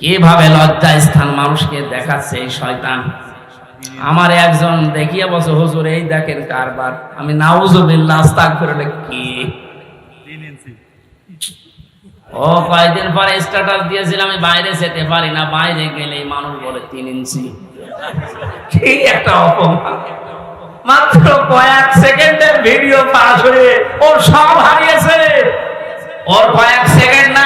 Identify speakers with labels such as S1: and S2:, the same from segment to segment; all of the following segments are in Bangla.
S1: কীভাবে লজ্জা স্থান মানুষকে দেখাচ্ছে এই শয়তান। আমার একজন দেখিয়ে বসে, হুজুর, এই দেখেন কারবার। আমি নাউজুবিল্লাহ, আস্তাগফিরুল্লাহ, কি? ও কয়েকদিন পরে স্ট্যাটাস দিয়েছিলাম আমি বাইরে যেতে পারি না, বাইরে গেলেই মানুষ বলে তিন ইঞ্চি। কি একটা অপমান। মাত্র কয়েক সেকেন্ডের ভিডিও পাস হয়ে ও সব হারিয়েছে। ওর কয়েক সেকেন্ড না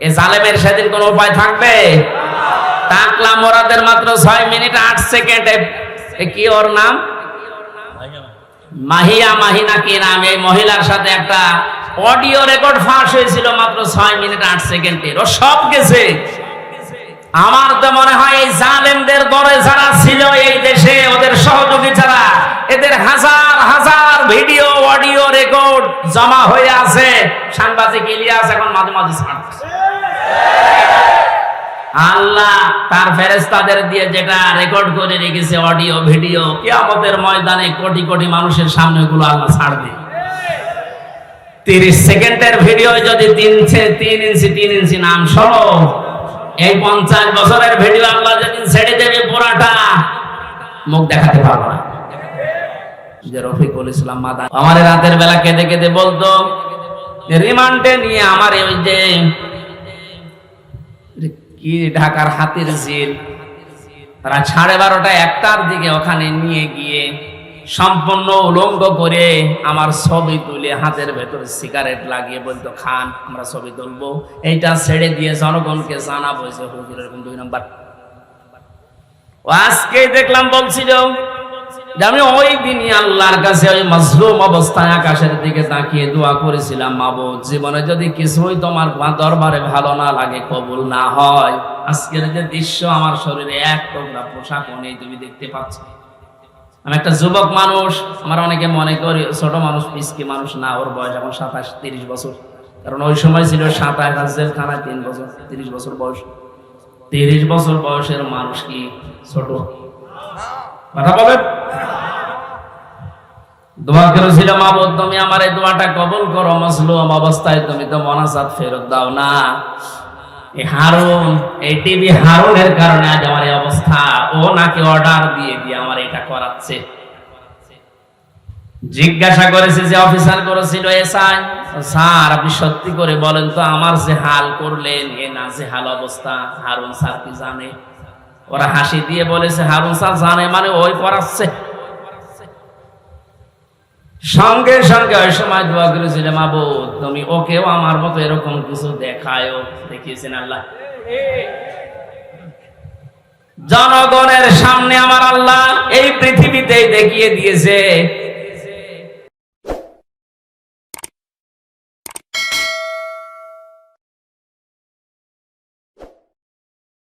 S1: এ জালেমের সেদিন কোনো উপায় থাকবে? টাকলা মোরাদের মাত্র ছয় মিনিট আট সেকেন্ডে। কি ওর নাম? মাহিয়া মাহিনা কি নাম? এই মহিলার সাথে একটা অডিও রেকর্ড ফাঁস হয়েছিল মাত্র ছয় মিনিট আট সেকেন্ডের ও সব গেছে। আমার তো মনে হয় এই জালেমদের দরে যারা ছিল এই দেশে, ওদের সহযোগী যারা, এদের হাজার হাজার ভিডিও, অডিও, রেকর্ড জমা হয়ে আছে। সাংবাদিক ইলিয়াস এখন মাঝে মাঝে ছাড়তেছে আল্লাহ তার ফেরেস্তাদের দিয়ে যেটা রেকর্ড করে রেখেছে অডিও ভিডিও ময়দানে কোটি কোটি মানুষের সামনে আল্লাহ ছাড়বে তিরিশ সেকেন্ডের ভিডিও যদি তিন তিন ইঞ্চি তিন ইঞ্চি নাম শোনো। এই পঞ্চাশ বছরের ভিডিও আল্লাহ যেদিন ছেড়ে দেবে পুরাটা, মুখ দেখাতে পারব না। যে রফিকুল ইসলাম আমার রাতের বেলা কেঁদে কেঁদে বলতো, রিমান্ডে নিয়ে আমার ওই যে কি ঢাকার হাতির তারা সাড়ে বারোটা একটার দিকে ওখানে নিয়ে গিয়ে সম্পূর্ণ উলঙ্গ করে আমার ছবি তুলে হাতের ভেতর সিগারেট লাগিয়ে বলতো, খান, আমরা ছবি তুলবো। এইটা ছেড়ে দিয়ে জনগণকে জানাব যে হুজুর এরকম দুই নম্বর। আজকে দেখলাম বলছিল আমি ওই দিনই আল্লাহর কাছে ওই মজলুম অবস্থায় আকাশের দিকে তাকিয়ে দোয়া করেছিলাম, মাবুদ, জীবনে যদি কিছুই তোমার দরবারে ভালো না লাগে, কবুল না হয়। আজকের যে দৃশ্য আমার শরীরে এক টুকরা পোশাকও নেই, তুমি দেখতে পাচ্ছ। আমি একটা যুবক মানুষ, আমার অনেকে মনে করি, ছোট মানুষ পিসকি মানুষ না, ওর বয়স এখন সাতাশ, তিরিশ বছর। কারণ ওই সময় ছিল সাতাশ হাজার খানায় তিন বছর, তিরিশ বছর বয়স। তিরিশ বছর বয়সের মানুষ কি ছোট? কথা বলেন দোয়া করেছিলাম, মাবুদ, তুমি আমার এই দোয়াটা কবুল করো, মজলুম অবস্থায় তুমি তো ফেরত দাও না। এই হারুন, এই টিভি হারুনের কারণে আজ আমার এই অবস্থা। ও নাকি অর্ডার দিয়ে দিয়ে আমার এটা করাচ্ছে। জিজ্ঞাসা করেছে যে অফিসার করেছিল এসআই স্যার, আপনি সত্যি করে বলেন তো, আমার যে হাল করলেন, এ না যে হাল অবস্থা, হারুন স্যার কি জানে? ওরা হাসি দিয়ে বলেছে, হারুন স্যার জানে মানে ওই পড়াচ্ছে। সঙ্গে সঙ্গে ওই সময় দোয়া করেছিলাম আবু তুমি ওকেও আমার মতো এরকম কিছু দেখায়ও। দেখিয়েছেন আল্লাহ। জনগণের সামনে আমার আল্লাহ এই পৃথিবীতেই দেখিয়ে দিয়েছে